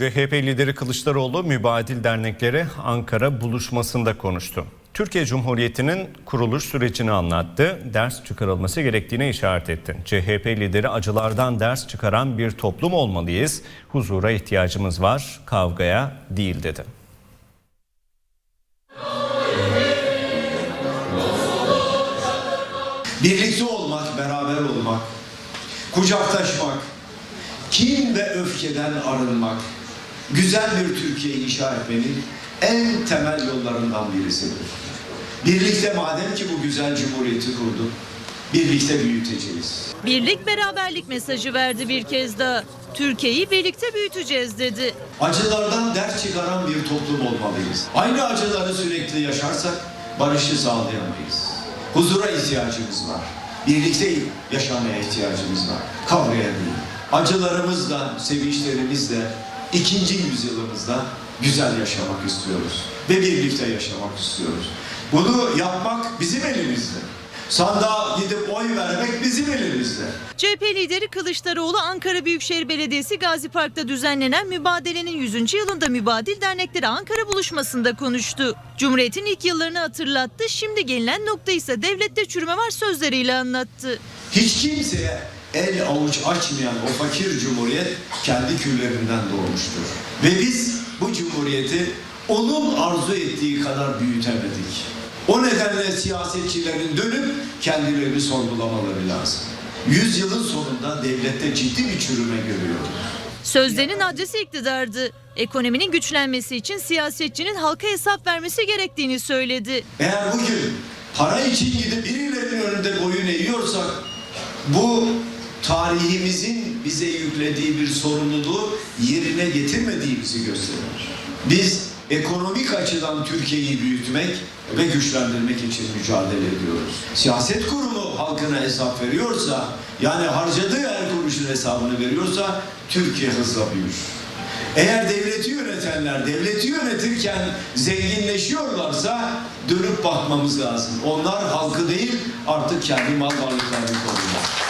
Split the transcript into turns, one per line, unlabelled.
CHP lideri Kılıçdaroğlu mübadil dernekleri Ankara buluşmasında konuştu. Türkiye Cumhuriyeti'nin kuruluş sürecini anlattı, ders çıkarılması gerektiğine işaret etti. CHP lideri acılardan ders çıkaran bir toplum olmalıyız, huzura ihtiyacımız var, kavgaya değil dedi.
Birlikte olmak, beraber olmak, kucaklaşmak, kin ve öfkeden arınmak, güzel bir Türkiye inşa etmenin en temel yollarından birisidir. Birlikte madem ki bu güzel cumhuriyeti kurduk, birlikte büyüteceğiz.
Birlik beraberlik mesajı verdi bir kez daha. Türkiye'yi birlikte büyüteceğiz dedi.
Acılardan ders çıkaran bir toplum olmalıyız. Aynı acıları sürekli yaşarsak barışı sağlayamayız. Huzura ihtiyacımız var. Birlikte yaşamaya ihtiyacımız var. Kavgaya değil. Acılarımızla, sevinçlerimizle ikinci yüzyılımızda güzel yaşamak istiyoruz. Ve birlikte yaşamak istiyoruz. Bunu yapmak bizim elimizde. Sandığa gidip oy vermek bizim elimizde.
CHP lideri Kılıçdaroğlu Ankara Büyükşehir Belediyesi Gazi Park'ta düzenlenen mübadelenin 100. yılında mübadil dernekleri Ankara buluşmasında konuştu. Cumhuriyet'in ilk yıllarını hatırlattı. Şimdi gelinen nokta ise devlette çürüme var sözleriyle anlattı.
Hiç kimseye el avuç açmayan o fakir cumhuriyet kendi küllerinden doğmuştur. Ve biz bu cumhuriyeti onun arzu ettiği kadar büyütemedik. O nedenle siyasetçilerin dönüp kendilerini sorgulamaları lazım. Yüzyılın sonunda devlette ciddi bir çürüme görüyoruz.
Sözlerinin adresi iktidardı. Ekonominin güçlenmesi için siyasetçinin halka hesap vermesi gerektiğini söyledi.
Eğer bugün para için gidip birilerinin önünde boyun eğiyorsak bu tarihimizin bize yüklediği bir sorumluluğu yerine getirmediğimizi gösterir. Biz ekonomik açıdan Türkiye'yi büyütmek ve güçlendirmek için mücadele ediyoruz. Siyaset kurumu halkına hesap veriyorsa, yani harcadığı her kuruşun hesabını veriyorsa Türkiye hızla büyür. Eğer devleti yönetenler devleti yönetirken zenginleşiyorlarsa dönüp bakmamız lazım. Onlar halkı değil artık kendi mal varlıklarını koruyorlar.